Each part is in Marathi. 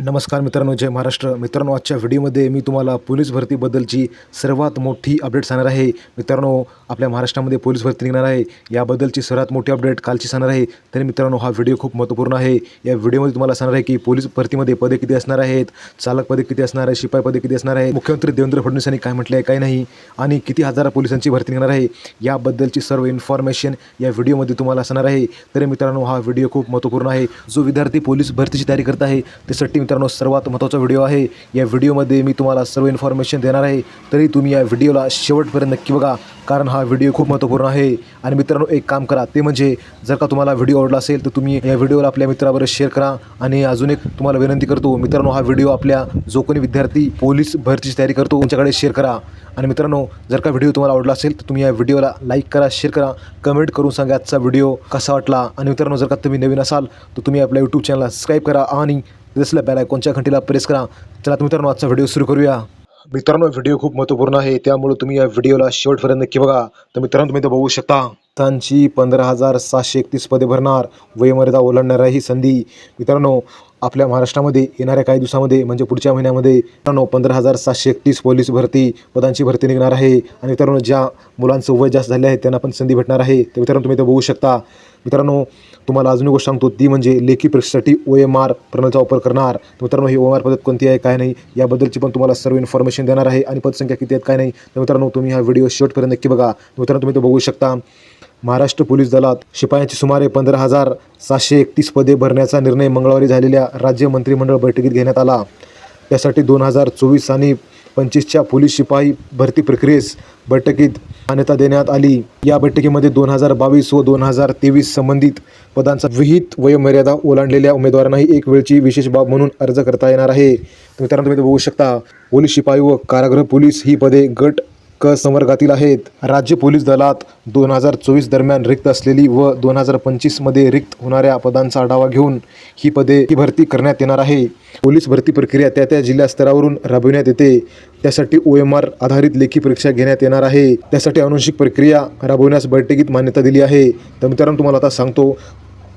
नमस्कार मित्रांनो जय महाराष्ट्र. मित्रांनो आजच्या व्हिडिओमध्ये मी तुम्हाला पोलीस भरतीबद्दलची सर्वात मोठी अपडेट सांगणार आहे. मित्रांनो आपल्या महाराष्ट्रामध्ये पोलीस भरती निघणार आहे. याबद्दलची सर्वात मोठी अपडेट कालची सांगणार आहे. तरी मित्रांनो हा व्हिडिओ खूप महत्त्वपूर्ण आहे. या व्हिडिओमध्ये तुम्हाला सांगणार आहे की पोलीस भरतीमध्ये पदे किती असणार आहेत चालक पदे किती असणार आहे शिपाई पदे किती असणार आहे मुख्यमंत्री देवेंद्र फडणवीस यांनी काय म्हटलं आहे काय नाही आणि किती हजार पोलिसांची भरती निघणार आहे याबद्दलची सर्व इन्फॉर्मेशन या व्हिडिओमध्ये तुम्हाला असणार आहे. तरी मित्रांनो हा व्हिडिओ खूप महत्त्वपूर्ण आहे. जो विद्यार्थी पोलीस भरतीची तयारी करत आहे त्यासाठी मित्रांनो सर्वात महत्त्वाचा व्हिडिओ आहे. या व्हिडिओमध्ये मी तुम्हाला सर्व इन्फॉर्मेशन देणार आहे. तरी तुम्ही या व्हिडिओला शेवटपर्यंत नक्की बघा. कारण हा व्हिडिओ खूप महत्त्वपूर्ण आहे. आणि मित्रांनो एक काम करा. ते म्हणजे जर का तुम्हाला व्हिडिओ आवडला असेल तर तुम्ही या व्हिडिओला आपल्या मित्राबरोबर शेअर करा. आणि अजून एक तुम्हाला विनंती करतो मित्रांनो हा व्हिडिओ आपल्या जो कोणी विद्यार्थी पोलीस भरतीची तयारी करतो. त्यांच्याकडे शेअर करा. आणि मित्रांनो जर का व्हिडिओ तुम्हाला आवडला असेल तर तुम्ही या व्हिडिओला लाईक करा शेअर करा. कमेंट करून सांगा आजचा व्हिडिओ कसा वाटला. आणि मित्रांनो जर का तुम्ही नवीन असाल तर तुम्ही आपल्या यूट्यूब चॅनलला सबस्क्राईब करा. आणि दिसल्या बेल आयकॉनच्या घंटीला प्रेस करा. चला तुम्ही मित्रांनो आजचा व्हिडिओ सुरू करूया. मित्रांनो व्हिडिओ खूप महत्त्वपूर्ण आहे. त्यामुळे तुम्ही या व्हिडिओला शेवटपर्यंत नक्की बघा. तर मित्रांनो तुम्ही ते बघू शकता. त्यांची पंधरा हजार सातशे एकतीस पदे भरणार. वयमर्यादा ओलांडणार ही संधी. मित्रांनो आपल्या महाराष्ट्रामध्ये येणाऱ्या काही दिवसामध्ये म्हणजे पुढच्या महिन्यामध्ये मित्रांनो पंधरा हजार सातशे एकतीस पोलीस भरती पदांची भरती निघणार आहे. आणि मित्रांनो ज्या मुलांचं वय जास्त झाले आहे त्यांना पण संधी भेटणार आहे. तर मित्रांनो तुम्ही ते बघू शकता. मित्रांनो तुम्हाला अजून एक गोष्ट सांगतो. ती म्हणजे लेखी परीक्षेसाठी ओ एम आर प्रणालीचा वापर करणार. तर मित्रांनो ही ओ एम आर पद्धत कोणती आहे काय नाही याबद्दलची पण तुम्हाला सर्व इन्फॉर्मेशन देणार आहे आणि पदसंख्या किती आहेत काय नाही. तर मित्रांनो तुम्ही हा व्हिडिओ शेवटपर्यंत नक्की बघा. मित्रांनो तुम्ही तो बघू शकता. महाराष्ट्र पोलीस दलात शिपायांची सुमारे पंधरा हजार सातशे एकतीस पदे भरण्याचा निर्णय मंगळवारी झालेल्या राज्य मंत्रिमंडळ बैठकीत घेण्यात आला. त्यासाठी दोन हजार चोवीस आणि पंचवीसच्या पोलीस शिपाई भरती प्रक्रियेस बैठकीत मान्यता देण्यात आली. या बैठकीमध्ये दोन हजार बावीस व दोन हजार तेवीस संबंधित पदांचा विहित वयोमर्यादा ओलांडलेल्या उमेदवारांनाही एक वेळची विशेष बाब म्हणून अर्ज करता येणार आहे. मित्रांनो तुम्ही बघू शकता पोलीस शिपाई व कारागृह पोलीस ही पदे गट क संवर्गातील आहेत. राज्य पोलीस दलात दोन हजार चोवीस दरम्यान रिक्त असलेली व दोन हजार पंचवीसमध्ये रिक्त होणाऱ्या पदांचा आढावा घेऊन ही पदे ही भरती करण्यात येणार आहे. पोलीस भरती प्रक्रिया त्या त्या जिल्हा स्तरावरून राबविण्यात येते. त्यासाठी ओ एम आर आधारित लेखी परीक्षा घेण्यात येणार आहे. त्यासाठी अनुषिक प्रक्रिया राबवण्यास बैठकीत मान्यता दिली आहे. तर मित्रांनो तुम्हाला आता सांगतो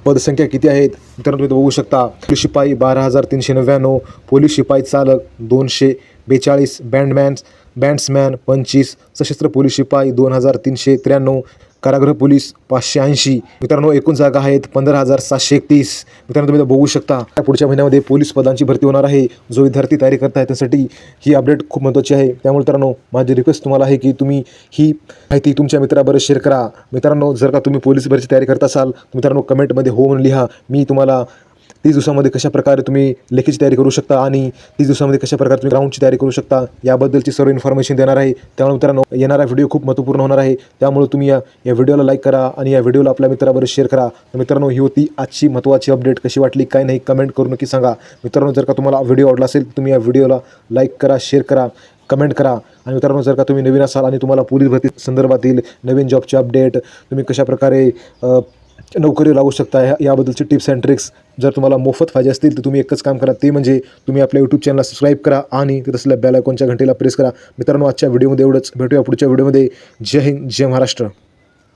पदसंख्या किती आहेत. मित्रांनो तुम्ही बघू शकता. पोलीस शिपाई बारा हजार तीनशे नव्याण्णव पोलीस शिपाई चालक दोनशे बेचाळीस बँडमॅन्स बँड्समॅन पंचवीस सशस्त्र पोलीस शिपाई दोन हजार तीनशे त्र्याण्णव कारागृह पोलीस पाचशे ऐंशी. मित्रांनो एकूण जागा आहेत पंधरा हजार सातशे एकतीस. मित्रांनो तुम्ही बघू शकता पुढच्या महिन्यामध्ये पोलीस पदांची भरती होणार आहे. जो विद्यार्थी तयारी करत आहे त्यासाठी ही अपडेट खूप महत्त्वाची आहे. त्यामुळे मित्रांनो माझी रिक्वेस्ट तुम्हाला आहे की तुम्ही ही माहिती तुमच्या मित्राबरोबर शेअर करा. मित्रांनो जर का तुम्ही पोलीस भरतीची तयारी करत असाल मित्रांनो कमेंटमध्ये हो म्हणून लिहा. मी तुम्हाला तीस दिवसामध्ये कशा प्रकारे तुम्ही लेखीची तयारी करू शकता आणि तीस दिवसामध्ये कशा प्रकारे तुम्ही ग्राउंडची तयारी करू शकता याबद्दलची सर्व इन्फॉर्मेशन देणार आहे. त्यामुळे मित्रांनो येणारा व्हिडिओ खूप महत्त्वपूर्ण होणार आहे. त्यामुळे तुम्ही या या व्हिडिओला लाईक करा आणि या व्हिडिओला आपल्या मित्राबरोबर शेअर करा. तर मित्रांनो ही होती आजची महत्त्वाची अपडेट कशी वाटली काय नाही कमेंट करू नक्की सांगा. मित्रांनो जर का तुम्हाला व्हिडिओ आवडला असेल तुम्ही या व्हिडिओला लाईक करा शेअर करा कमेंट करा. आणि मित्रांनो जर का तुम्ही नवीन असाल आणि तुम्हाला पोलीस भरती संदर्भातील नवीन जॉबचे अपडेट तुम्ही कशाप्रकारे नोकरी लागू शकता. ह्या याबद्दलचे टिप्स अँड ट्रिक्स जर तुम्हाला मोफत पाहिजे असतील तर तुम्ही एकच काम करा. ते म्हणजे तुम्ही आपल्या यूट्यूब चॅनलला सबस्क्राईब करा आणि तिथं असलेल्या बेल आयकॉनच्या घंटेला प्रेस करा. मित्रांनो आजच्या व्हिडिओमध्ये एवढंच. भेटूया पुढच्या व्हिडिओमध्ये जय हिंद जय महाराष्ट्र.